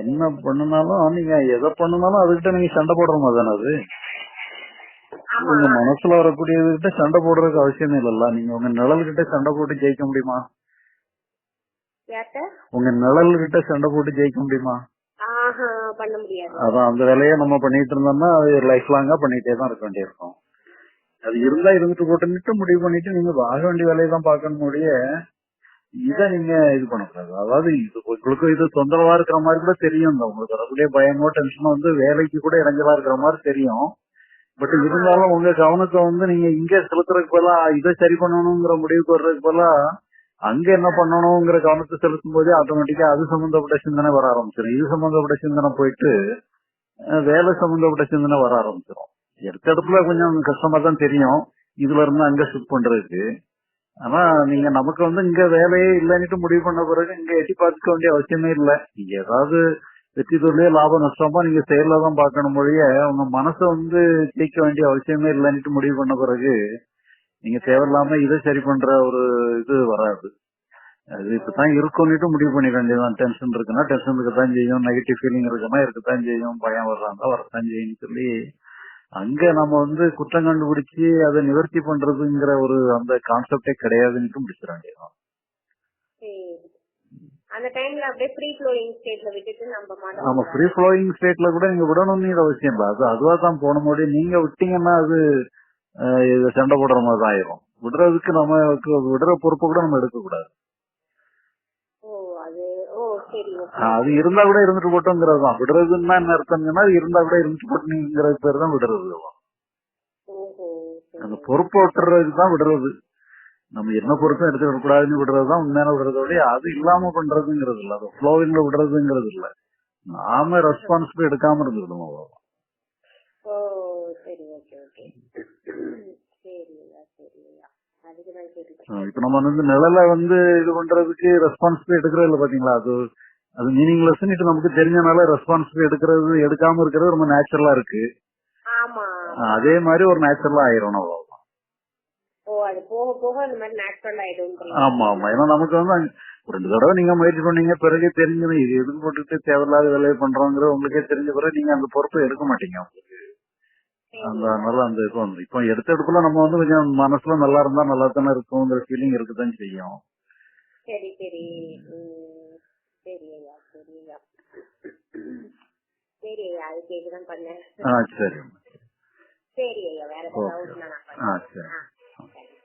என்ன பண்ணுனாலும் நீங்க எதை பண்ணுனாலும் அதுகிட்ட நீங்க சண்டை போடுற மாதிரி தானே அது? உங்க மனசுல வரக்கூடியதுகிட்ட சண்டை போடுறதுக்கு அவசியம் இல்லல்ல. நீங்க உங்க நிழல்கிட்ட சண்டை போட்டு ஜெயிக்க முடியுமா? உங்க நிழல்கிட்ட சண்டை போட்டு ஜெயிக்க முடியுமா? அதான் அந்த வேலையை நம்ம பண்ணிட்டு இருந்தோம்னா அது லைஃப் லாங்கா பண்ணிட்டே தான் இருக்க வேண்டியிருக்கும். அது இருந்தா இருந்துட்டு போட்டுன்னுட்டு முடிவு பண்ணிட்டு நீங்க ஆக வேண்டிய வேலையை தான் பார்க்கணும் முடிய இதை நீங்க இது பண்ணக்கூடாது. அதாவது இது உங்களுக்கு இது தொந்தரவா இருக்கிற மாதிரி கூட தெரியும் இந்த உங்களுக்கு வரக்கூடிய பயமோ டென்ஷனோ வந்து வேலைக்கு கூட இடைஞ்சலா இருக்கிற மாதிரி தெரியும். பட் இருந்தாலும் உங்க கவனத்தை வந்து நீங்க இங்க செலுத்துறதுக்கு பதிலா இதை சரி பண்ணணுங்கிற முடிவுக்கு வர்றதுக்கு பதிலா அங்க என்ன பண்ணணுங்கிற கவனத்தை செலுத்தும் போதே ஆட்டோமேட்டிக்கா அது சம்பந்தப்பட்ட சிந்தனை வர ஆரம்பிச்சிடும் இது சம்பந்தப்பட்ட சிந்தனை போயிட்டு வேலை சம்பந்தப்பட்ட சிந்தனை வர ஆரம்பிச்சிடும் எடுத்த இடத்துல கொஞ்சம் கஷ்டமா தான் தெரியும். இதுல இருந்து அங்க ஷிஃப்ட் பண்றதுக்கு. ஆனா நீங்க நமக்கு வந்து இங்க வேலையே இல்லைன்னுட்டு முடிவு பண்ண பிறகு இங்க எட்டி பார்த்துக்க வேண்டிய அவசியமே இல்ல. நீங்க ஏதாவது வெற்றி தொழிலே லாபம் நஷ்டமா நீங்க செயல்ல தான் பார்க்கணும் மொழிய உங்க மனசை வந்து ஜெயிக்க வேண்டிய அவசியமே இல்லைன்னுட்டு முடிவு பண்ண பிறகு நீங்க தேவையில்லாம இதை சரி பண்ற ஒரு இது வராது. அது இப்பதான் இருக்கும்னுட்டு முடிவு பண்ணிக்க வேண்டியதுதான். டென்ஷன் இருக்குன்னா டென்ஷன் இருக்கத்தான் செய்யும். நெகட்டிவ் ஃபீலிங் இருக்குன்னா இருக்கத்தான் செய்யும். பயம் வர்றாங்க வரத்தான் செய்யும் சொல்லி அங்க நம்ம வந்து குற்றம் கண்டுபிடிச்சு அதை நிவர்த்தி பண்றதுங்கிற ஒரு அந்த கான்செப்டே கிடையாதுன்னு முடிச்சிட வேண்டியதுதான் சரி. அந்த டைம்ல அப்படியே ஃப்ரீ ஃப்ளோயிங் ஸ்டேட்ல விட்டுட்டு நம்ம ஆமா ஃப்ரீ ஃப்ளோயிங் ஸ்டேட்ல கூட நீங்க விடணும்னு அவசியம் இல்லை. அது அதுவா தான் போன முடியும் நீங்க விட்டீங்கன்னா அது சண்டை போடுற மாதிரி தான் ஆயிரும். விடுறதுக்கு நம்ம விடுற பொறுப்பை கூட நம்ம எடுக்க கூடாது அது இருந்தா கூட இருந்துட்டு போட்டோங்கிறது தான். விடுறதுன்னா என்ன அர்த்தம்னா இருந்தா கூட இருந்துட்டு போட்டுங்கிற பேர் தான் விடுறது. அந்த பொறுப்பை விட்டுறதுக்கு தான் விடுறது. நம்ம என்ன பொறுப்பும் எடுத்துக்க கூடாதுன்னு விடுறது தான் உண்மையான விடுறதோட அது இல்லாம பண்றதுங்கிறது இல்ல. அது ஃப்ளோவிங்ல விடுறதுங்கிறது இல்ல. நாம ரெஸ்பான்சிபிள் எடுக்காம இருந்துக்கணும் அவ்வளவுதான். சரி ஓகே ஓகே சரியா சரியா இப்ப நம்ம வந்து நிழலை வந்து இது பண்றதுக்கு ரெஸ்பான்சிபிள் எடுக்கிறது இல்ல பாத்தீங்களா? அது அது மீனிங்லெஸ் நமக்கு தெரிஞ்சனால ரெஸ்பான்சிபிள் எடுக்கிறது எடுக்காம இருக்கிறது ரொம்ப நேச்சுரலா இருக்கு. அதே மாதிரி ஒரு நேச்சுரலா ஆயிரும் ஆயிடும் ஆமா ஆமா. ஏன்னா நமக்கு வந்து ரெண்டு தடவை நீங்க முயற்சி பண்ணீங்க பிறகு தெரிஞ்சது. இது எதுக்கு போட்டுட்டு தேவையில்லாத வேலையை பண்றோங்கிற உங்களுக்கே தெரிஞ்ச பிறகு நீங்க அந்த பொறுப்பை எடுக்க மாட்டீங்க. அந்த அதனால அந்த வந்து இப்போ எடுத்த எடுப்புல நம்ம வந்து கொஞ்சம் மனசுல நல்லா இருந்தா நல்லா தானே இருக்குங்கிற ஃபீலிங் இருக்குதான் செய்யும். சரி சரி. சரி ஐயா சரி ஐயா. சரி ஐயா அது கேக்குதான் பண்ணேன். சரி. சரி ஐயா வேற ஏதாவது நான்